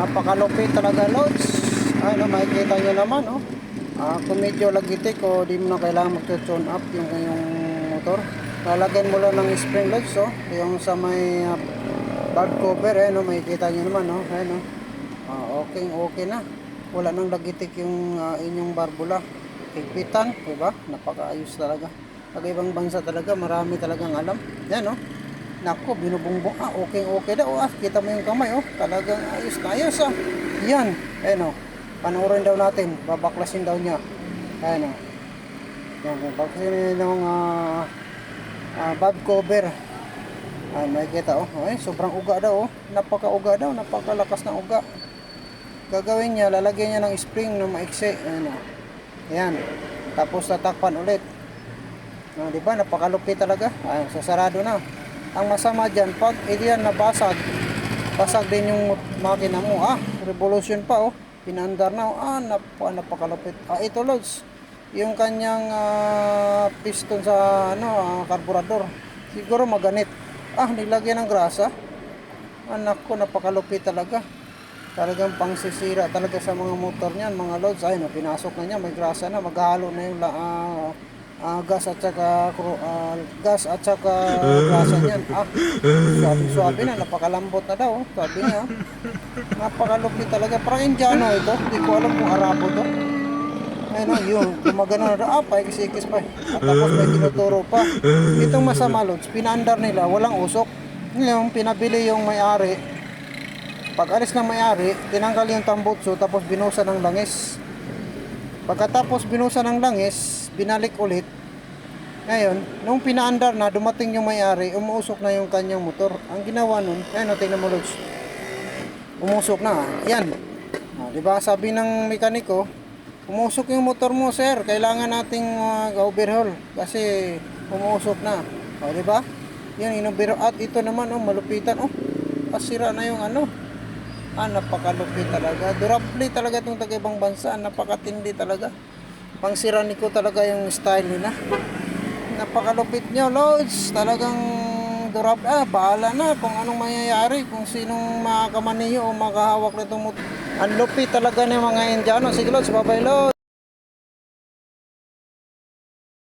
Napakalupit talaga loads. Ay no, makikita nyo naman oh. Ah, kung medyo lagitik o di mo na kailangan mag-tune up yung yung motor. Lalagyan mo lang ng spring loads oh. Yung sa may uh, valve cover eh no, makikita nyo naman oh. Ayan oh. Ah, okay, okay na. Wala nang lagitik yung ah, inyong barbula. Higpitan, di ba? Napakaayos talaga. Pag ibang bansa talaga, marami talagang alam. Yan oh. Nako, binubungbong. Ah, okay, okay daw. Ah, kita mo yung kamay, oh. Talagang ayos na ayos, ah. Yan. Ayan, oh. Panoorin daw natin. Babaklasin daw niya. Ayan, oh. Yan, babaklasin niya ng ah, ah, valve cover. Ay, makikita, oh. Ay, sobrang uga daw, oh. Napaka-uga daw. Napakalakas na uga. Gagawin niya, lalagyan niya ng spring na maiksi. Ayan, oh. Ayan. Tapos tatakpan ulit. Ah, di ba? Napakalupit talaga. Ay, sasarado na. Ang masama dyan, pag iyan nabasag, basag din yung makina mo. Ah, revolution pa oh. Pinandar na. oh. Ah, nap napakalupit. Ah, ito loads. Yung kanyang ah, piston sa ano, ah, karburador. Siguro maganit. Ah, nilagyan ng grasa. Anak ko, napakalupit talaga. Talagang pangsisira talaga sa mga motor niyan, mga loads. Ay, no, pinasok na niya, may grasa na, maghalo na yung la- ah, ah, gas at saka ah, gas at saka grasa niyan. Ah, sabi, sabi na, napakalambot na daw. Sabi niya, napakalupit talaga. Parang Indiano ito. Hindi ko alam kung Arabo to. Ayun, oh, yun. Gumagano na daw. Ah, paikis-ikis pa. At tapos may tinuturo pa. Itong masama loads, pinaandar nila, walang usok. Ngayon, pinabili yung may-ari, pag alis ng may-ari, tinanggal yung tambutso tapos binusa ng langis. Pagkatapos binusa ng langis, binalik ulit. Ngayon, nung pinaandar na, dumating yung may-ari, umuusok na yung kanyang motor. Ang ginawa nun, ayun o, tingnan mo Lods. Umusok na. Yan. Ah, di ba sabi ng mekaniko, umusok yung motor mo, sir. Kailangan nating uh, overhaul kasi umusok na. O, di ba? Yan, inubiro. At ito naman, oh, malupitan. Oh, pasira na yung ano. Ah, napakalupit talaga. Durable talaga itong taga ibang bansa. Napakatindi talaga. Pangsira ko talaga yung style nila. Napakalupit nyo, Lods. Talagang durable. Ah, bahala na kung anong mangyayari. Kung sinong makakamaniyo o makahawak na motor. Ang lupit talaga ng mga Indiano. Sige, Lods. Bye-bye, Lods.